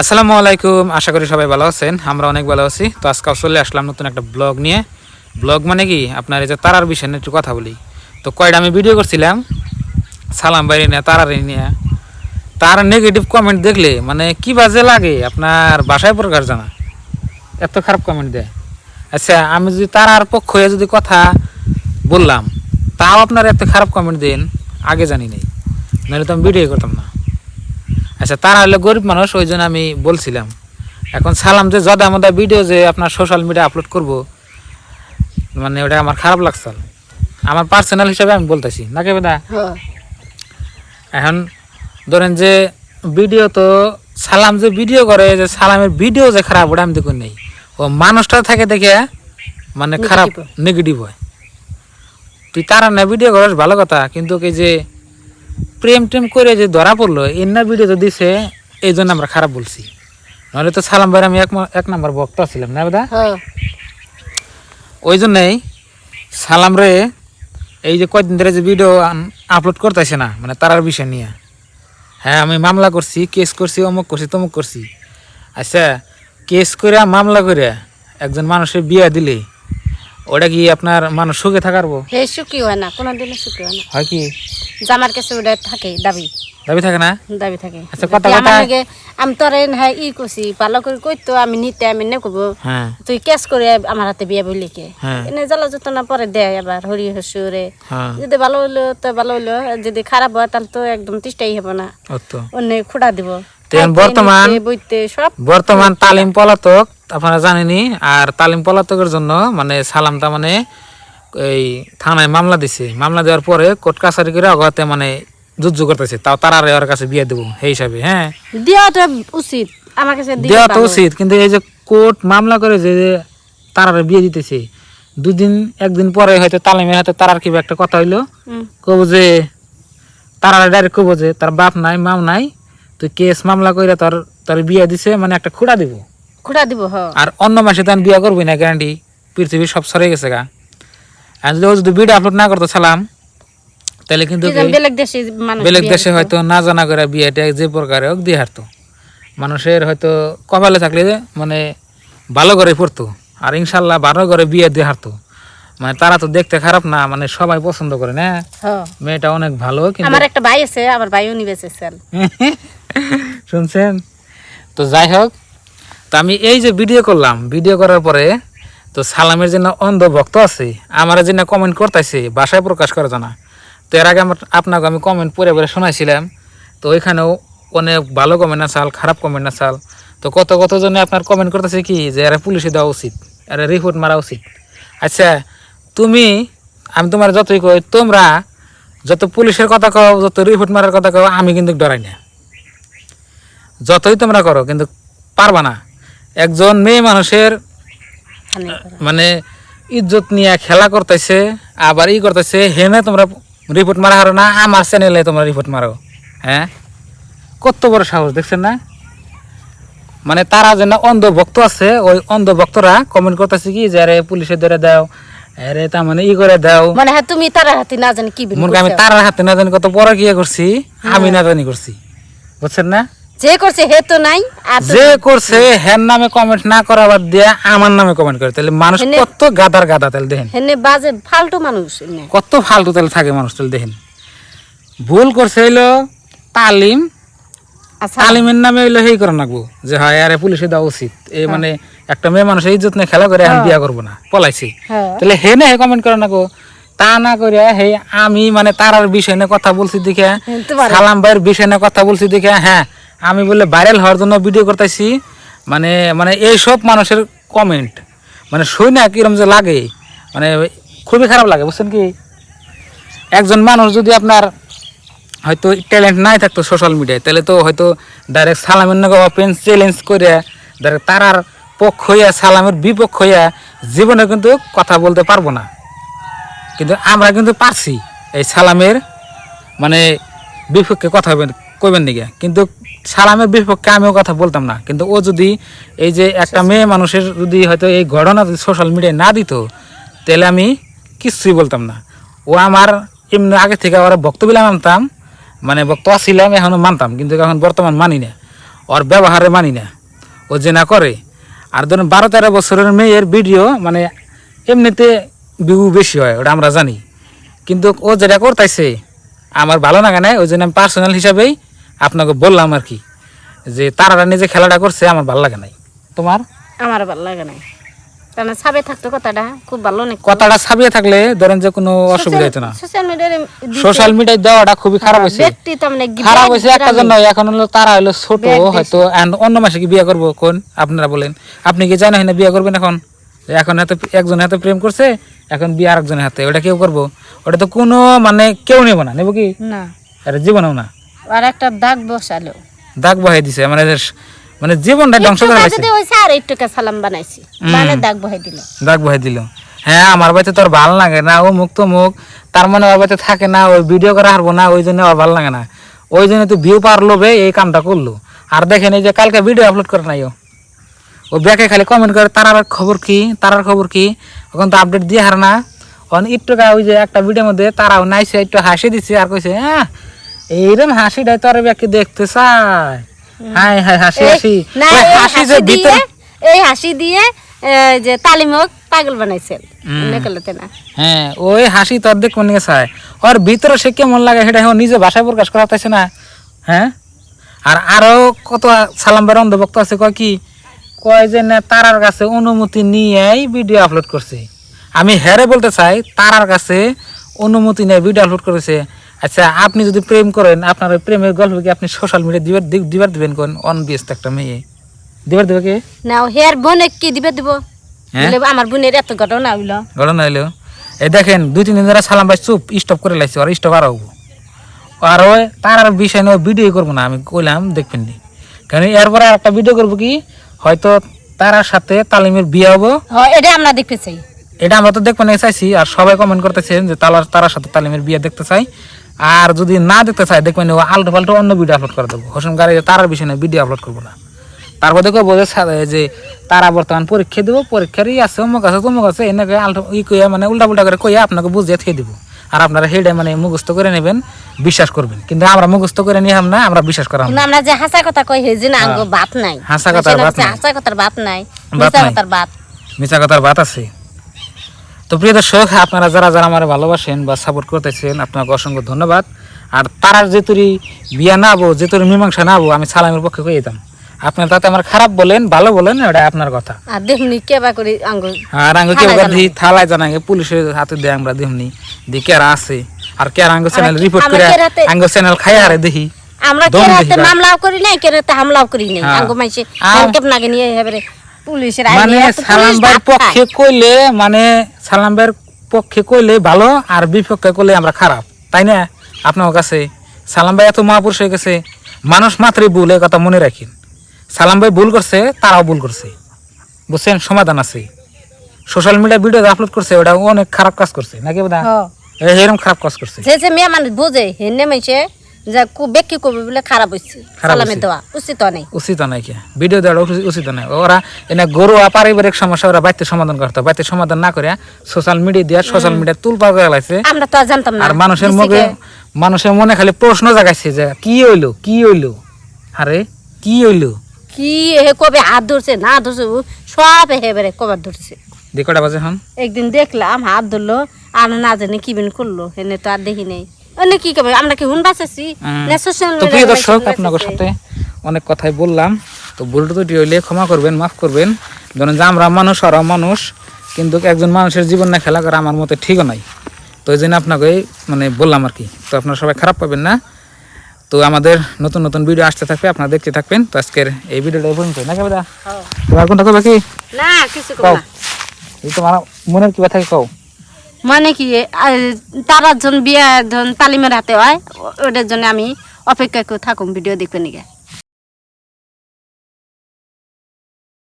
আসসালামু আলাইকুম, আশা করি সবাই ভালো আছেন। আমরা অনেক ভালো আছি। তো আজকে চলে আসলাম নতুন একটা ব্লগ নিয়ে। ব্লগ মানে কি? আপনার এই যে তারার বিষয় নিয়ে একটু কথা বলি। তো কয়টা আমি ভিডিও করছিলাম? সালাম বাইরে নিয়ে, তারার নিয়ে। তার নেগেটিভ কমেন্ট দেখলে মানে কি বাজে লাগে? আপনার বাসায় প্রকাশ জানা। এত খারাপ কমেন্ট দেয়। আচ্ছা আমি যদি তারার পক্ষ হয়ে যদি কথা বললাম, তাও আপনার এত খারাপ কমেন্ট দেন, আগে জানি নাই। নাহলে তো আমি ভিডিও করতাম না। আচ্ছা তারা হলো গরিব মানুষ ওই জন্য আমি বলছিলাম। এখন সালাম যে যদা মদা ভিডিও যে আপনার সোশ্যাল মিডিয়া আপলোড করব মানে ওটা আমার খারাপ লাগছে। আমার পার্সোনাল হিসাবে আমি বলতেছি নাকি বেদা হ্যাঁ। এখন ধরেন যে ভিডিও তো সালাম যে ভিডিও করে যে সালামের ভিডিও যে খারাপ ওটা আমি দেখুন নেই। ও মানুষটা থাকে দেখে মানে খারাপ নেগেটিভ হয়। তুই তারা না ভিডিও করিস ভালো কথা কিন্তু এই যে প্রেম টেম করে যে ধরা পড়ল এর ভিডিও তো দিছে এই জন্য আমরা খারাপ বলছি। নাহলে তো সালাম ভাই আমি এক নম্বর বক্তা ছিলাম না দাদা হ্যাঁ। ওই জন্যই সালাম রে এই যে কয়দিন ধরে যে ভিডিও আপলোড করতেছে না মানে তারার বিষয় নিয়ে। হ্যাঁ আমি মামলা করছি কেস করছি অমুক করছি তমুক করছি। আচ্ছা কেস করে মামলা করে একজন মানুষের বিয়ে দিলে ওটা কি আপনার মানুষ সুখে থাকারবো হে সুখী হয় না কোনোদিনও সুখী হয় না। হয় কি? জামার কাছে ওটা থাকে দাবি। দাবি থাকে না? দাবি থাকে। আচ্ছা, কথা কথা- লগে আমি তোর হ্যাঁ ই করছি ভালো করে কইতো আমি নিতে আমি নে করব। হ্যাঁ। তুই কেস করে আমার হাতে বিয়ে বলি কে? হ্যাঁ। এনে জ্বালা যন্ত্রণা পরে দেয় আবার হরি হসুরে হ্যাঁ। যদি ভালো হইল তো ভালো আর যদি খারাপ হয় তাহলে তো একদম তিষ্টাই হবে না। অন্য খুঁড়া দিব। তো বর্তমান- বর্তমান তালিম পলাতক আপনারা জানেনই আর তালিম পলাতকের জন্য মানে সালামটা মানে এই থানায় মামলা দিছে। মামলা দেওয়ার পরে কোর্ট কাছারি করে অগাতে মানে যুদ্ধ করতেছে তাও তারা ওর কাছে বিয়ে দেবো সেই হিসাবে হ্যাঁ। দেওয়াটা উচিত আমার কাছে দেওয়া তো উচিত কিন্তু এই যে কোর্ট মামলা করে যে তারা বিয়ে দিতেছে দুদিন একদিন পরে হয়তো তালিমের হাতে তারার কি একটা কথা হইল। কব যে তারা ডাইরেক্ট কব যে তার বাপ নাই মাম নাই তুই কেস মামলা করে তোর তোর বিয়ে দিছে মানে একটা খুঁড়া দিব। খুঁড়া দিব হ। আর অন্য মাসে তো আমি বিয়ে করবি না গ্যারান্টি পৃথিবী সব সরে গেছে গা। আর যদি ও যদি ভিডিও আপলোড না করতে চালাম তাহলে কিন্তু বেলেগ দেশে হয়তো না জানা করে বিয়েটা যে প্রকারে হোক দিয়ে হারতো মানুষের হয়তো কপালে থাকলে মানে ভালো করে পড়তো আর ইনশাল্লাহ ভালো করে বিয়ে দিয়ে হারতো মানে তারা তো দেখতে খারাপ না মানে সবাই পছন্দ করে না? মেয়েটা অনেক ভালো কিন্তু আমার একটা ভাই আছে আমার ভাইও নিবে শুনছেন? তো যাই হোক তো আমি এই যে ভিডিও করলাম ভিডিও করার পরে তো সালামের জন্য অন্ধ ভক্ত আছে আমার জন্য কমেন্ট করতেছে বাসায় প্রকাশ করা জানা তো এর আগে আমার আপনাকে আমি কমেন্ট পরে পরে শোনাইছিলাম তো ওইখানেও অনেক ভালো কমেন্ট না চাল খারাপ কমেন্ট না চাল তো কত কত জনে আপনার কমেন্ট করতেছে কি যে এরা পুলিশে দেওয়া উচিত এরা রিপোর্ট মারা উচিত। আচ্ছা তুমি আমি তোমার যতই কই তোমরা যত পুলিশের কথা কও যত রিপোর্ট মারার কথা কও আমি কিন্তু ডরাই না। যতই তোমরা করো কিন্তু পারবা না। একজন মেয়ে মানুষের মানে ইজ্জত নিয়ে খেলা করতেছে আবার ই করতেছে হেনে তোমরা রিপোর্ট মারা হারো না আমার চ্যানেলে তোমরা রিপোর্ট মারো। হ্যাঁ? কত বড় সাহস দেখছেন না? মানে তারা যেন অন্ধ ভক্ত আছে ওই অন্ধ ভক্তরা কমেন্ট করতেছে কি যে আরে পুলিশে ধরে দাও আরে তার মানে ই করে দাও। মানে হ্যাঁ তুমি তার হাতে না জানি কি বিল মনে আমি। তারার হাতে না জানি কত বড় গিয়ে করছি আমি না জানি করছি। বুঝছেন না? যে করছে হে তো নাই আর যে করছে হের নামে কমেন্ট না করা বাদ দিয়ে আমার নামে কমেন্ট করে। তাহলে মানুষ কত গাদার গাদা তাহলে দেখেন। হেনে বাজে ফালতু মানুষ কত ফালতু তাহলে থাকে মানুষ তাহলে দেখেন। ভুল করছে হইল তালিম। আচ্ছা। তালিমের নামে হইল সেই করে রাখব যে হয় আরে পুলিশে দেওয়া উচিত। এই মানে একটা মেয়ে মানুষের ইজ্জত নিয়ে খেলা করে এখন বিয়া করব না। পলাইছি। হ্যাঁ। তাহলে হে না হে কমেন্ট করে নাকো তা না করে হে আমি মানে তারার বিষয় নিয়ে কথা বলছি দেখে সালাম ভাইয়ের বিষয় নিয়ে কথা বলছি দেখে হ্যাঁ আমি বলে ভাইরাল হওয়ার জন্য ভিডিও করতেছি। মানে মানে এইসব মানুষের কমেন্ট মানে শুই না কিরম যে লাগে। মানে খুবই খারাপ লাগে বুঝছেন কি? একজন মানুষ যদি আপনার হয়তো ট্যালেন্ট নাই থাকতো সোশ্যাল মিডিয়ায় তাহলে তো হয়তো ডাইরেক্ট সালামের নাকি ওপেন চ্যালেঞ্জ করে ডাইরেক্ট তারার পক্ষ হইয়া সালামের বিপক্ষ হইয়া জীবনে কিন্তু কথা বলতে পারব না। কিন্তু আমরা কিন্তু পারছি এই সালামের মানে বিপক্ষে কথা কইবেন নাকি? কিন্তু সালামের বিপক্ষে আমিও কথা বলতাম না। কিন্তু ও যদি এই যে একটা মেয়ে মানুষের যদি হয়তো এই ঘটনা যদি সোশ্যাল মিডিয়ায় না দিত তাহলে আমি কিছুই বলতাম না। ও আমার এমনি আগে থেকে ওরা বক্তব্য মানতাম মানে বক্তব্য ছিলাম এখনও মানতাম কিন্তু এখন বর্তমান মানি না। ওর ব্যবহারে মানি না। ও যে না করে আর ধরেন বারো তেরো বছরের মেয়ের ভিডিও মানে এমনিতে বিহু বেশি হয়, ওটা আমরা জানি। কিন্তু ও যেটা করতেছে আমার ভালো লাগে নাই, ওই জন্য আমি পার্সোনাল হিসাবেই আপনাকে বললাম আর কি, যে তারা নিজে খেলাটা করছে, আমার ভালো লাগে নাই। তোমার? আমার ভালো লাগে না কারণ সাবে থাকতো কথাটা খুব ভালো নাকি? কথাটা থাকলে ধরেন যে কোনো অসুবিধা হতো না। সোশ্যাল মিডিয়ায় সোশ্যাল মিডিয়ায় দেওয়াটা খুবই খারাপ হয়েছে। ব্যক্তি তো মানে খারাপ হয়েছে একটা জন্য এখন হলো তারা হলো ছোট হয়তো অন্য মাসে কি বিয়ে করব? কোন আপনারা বলেন। আপনি কি জানেন না বিয়ে করবেন এখন? এখন হাতে একজনের হাতে প্রেম করছে এখন বিয়ে আরেকজনের হাতে ওটা কেউ করব? ওটা তো কোনো মানে কেউ নেব না নেব কি? না। এটা জীবনেও না। আর একটা দাগ বসালো। দাগ বহাই দিছে মানে মানে জীবনটা ধ্বংস করে লাগছে যদি হয়েছে আর একটুকা সালাম বানাইছি। মানে দাগ বহাই দিল। দাগ বহাই দিল। হ্যাঁ আমার বাড়িতে তোর ভালো লাগে না ও মুখ তো মুখ। তার মানে ওর বাড়িতে থাকে না ওই ভিডিও করা হারবো না ওই জন্য ওর ভালো লাগে না। ওই জন্য তুই ভিউ পার লোভে এই কামটা করল। আর দেখেন এই যে কালকে ভিডিও আপলোড করে নাই ও। ও ব্যাকে খালি কমেন্ট করে তারার খবর কি? তারার খবর কি? ওখান তো আপডেট দিয়ে হার না। ওখানে একটু ওই যে একটা ভিডিওর মধ্যে তারাও নাইছে একটু হাসি দিচ্ছে আর কইছে হ্যাঁ এইরকম হাসিটাই তোর ব্যাকে দেখতে চায়। হাই হাই হাসি হাসি। হাসি যে ভিতরে এই হাসি দিয়ে যে তালিমক পাগল না। হ্যাঁ ওই হাসি তোর দেখ চায়? ওর ভিতরে সে কেমন লাগে সেটা নিজে ভাষায় প্রকাশ করা পাইছে না। হ্যাঁ? আর আরও কত সালাম্বার অন্ধভক্ত আছে কয় কি? কয় যে না তারার কাছে অনুমতি নিয়েই ভিডিও আপলোড করছে। আমি হেরে বলতে চাই তারার কাছে অনুমতি নিয়ে ভিডিও আপলোড করেছে। আচ্ছা আপনি যদি প্রেম করেন আপনার ওই প্রেমের গল্প কি আপনি সোশ্যাল মিডিয়া দিবার দিবার দিবেন কোন? অন বিয়েস্ত একটা মেয়ে। দিবার দেবে কে? না হের বোনে কি দিবে দিব? হ্যাঁ? আমার বোনের এত ঘটনা হইল। ঘটনা হইলেও এই দেখেন দুই তিন দিন ধরে সালাম ভাই চুপ স্টপ করে লাইছে আর স্টপ আর হব। আর ওই তার আর বিষয় নিয়ে ভিডিও করব না আমি কইলাম দেখবেন নি। কারণ এরপরে আর একটা ভিডিও করব কি? হয়তো তার সাথে তালিমের বিয়ে হব। এটা আমরা দেখতে চাই। এটা আমরা তো দেখব না চাইছি। আর সবাই কমেন্ট করতেছেন যে তালার তারার সাথে তালিমের বিয়ে দেখতে চাই। আর যদি না দেখতে চাই দেখবেন ও আলটো পাল্টো অন্য ভিডিও আপলোড করে দেবো। হোসেন গাড়ি তারার বিষয় নিয়ে ভিডিও আপলোড করব না। তারপর দেখো বোঝে যে তারা বর্তমান পরীক্ষা দেবো পরীক্ষারই আছে অমুক আছে তমুক আছে এনেকে আলটো ই কইয়া মানে উল্টা পুল্টা করে কইয়া আপনাকে বুঝিয়ে থিয়ে দিব। আর আপনারা হেডে মানে মুখস্থ করে নেবেন বিশ্বাস করবেন। কিন্তু আমরা মুখস্থ করে নিলাম না আমরা বিশ্বাস করাম কিন্তু আমরা যে হাসা কথা কই হে যে না আঙ্গ বাত নাই। হাসা কথার বাত নাই। হাসা কথার বাত নাই মিছা। কথার বাত মিছা কথার বাত আছে। তো প্রিয় দর্শক আপনারা যারা যারা আমার ভালোবাসেন বা সাপোর্ট করতেছেন আপনাকে অসংখ্য ধন্যবাদ। আর তারার যে তুরি বিয়া না আবো যে তুরি মীমাংসা না আবো আমি সালামের পক্ষে কয়ে দিতাম আপনার তাতে আমার খারাপ বলেন ভালো বলেন এটা আপনার কথা। আর দেখুনি কেবা করি আঙ্গ আর আঙ্গ কেউ থালায় দি থালায় জানাঙ্গে পুলিশের হাতে দেয় আমরা দেমনি দি কেরা আছে আর কেরা আঙ্গ চ্যানেল রিপোর্ট করে কেরাতে- আঙ্গ চ্যানেল খাই আরে দেখি আমরা কেরাতে। মামলাও করি নাই কেরাতে হামলাও করি নাই। হ্যাঁ। আঙ্গ মাইছে কেপ নাগে নিয়ে এবারে পুলিশের মানে সালাম ভাইয়ের পক্ষে কইলে মানে সালাম ভাইয়ের পক্ষে কইলে ভালো আর বিপক্ষে কইলে আমরা খারাপ তাই না? আপনার কাছে সালাম ভাই এত মহাপুরুষ হয়ে গেছে মানুষ মাত্রই ভুল এই কথা মনে রাখেন। সালাম ভাই ভুল করছে তারাও ভুল করছে। বুঝছেন? সমাধান আছে। সোশ্যাল মিডিয়া ভিডিও আপলোড করছে ওটা অনেক খারাপ কাজ করছে নাকি বোধ। এরকম খারাপ কাজ করছে। যে যে মেয়ে মানুষ বোঝে হেনে মাইছে যে বেকি কবি বলে খারাপ হইছে। সালামে দেওয়া। উচিত নেই। উচিত নাই কে? ভিডিও দেওয়া উচিত- উচিত নাই। ওরা এনে গরুয়া পারিবারিক সমস্যা ওরা বাড়িতে সমাধান করতে বাড়িতে সমাধান না করে সোশ্যাল মিডিয়া দিয়ে সোশ্যাল মিডিয়া তুল করে লাগছে আমরা তো জানতাম না। আর মানুষের মুখে মানুষের মনে খালি প্রশ্ন জাগাইছে যে কি হইল? কি হইল? আরে কি হইল? কি হে কবে হাত ধরছে না ধরছে সব হেবারে কবার ধরছে। দেখো বাজে হন একদিন দেখলাম হাত ধরলো আর না জানি কি বিন করল হেনে তো আর দেখি নাই। অনেক কি কবে? আমরা কি হুন বাঁচাছি social তো প্রিয় দর্শক আপনাদের সাথে অনেক কথাই বললাম। তো ভুল ত্রুটি হইলে ক্ষমা করবেন মাফ করবেন। ধরেন যে আমরা মানুষ ওরা মানুষ কিন্তু একজন মানুষের জীবন না খেলা করা আমার মতে ঠিকও নাই। তো এই জন্য আপনাকে মানে বললাম আর কি। তো আপনারা সবাই খারাপ পাবেন না। তো আমাদের নতুন নতুন ভিডিও আসতে থাকবে আপনারা দেখতে থাকবেন। তো আজকের এই ভিডিওটা পর্যন্ত নাকি হ্যাঁ। তোমার কোনটা কবে কি? না কিছু কও। এই তোমার মনের কি কথা কও? মানে কি তারা জন বিয়া, ধন তালিমের হাতে হয় ওটার জন্য আমি অপেক্ষা করে থাকুম ভিডিও দেখবে নিগে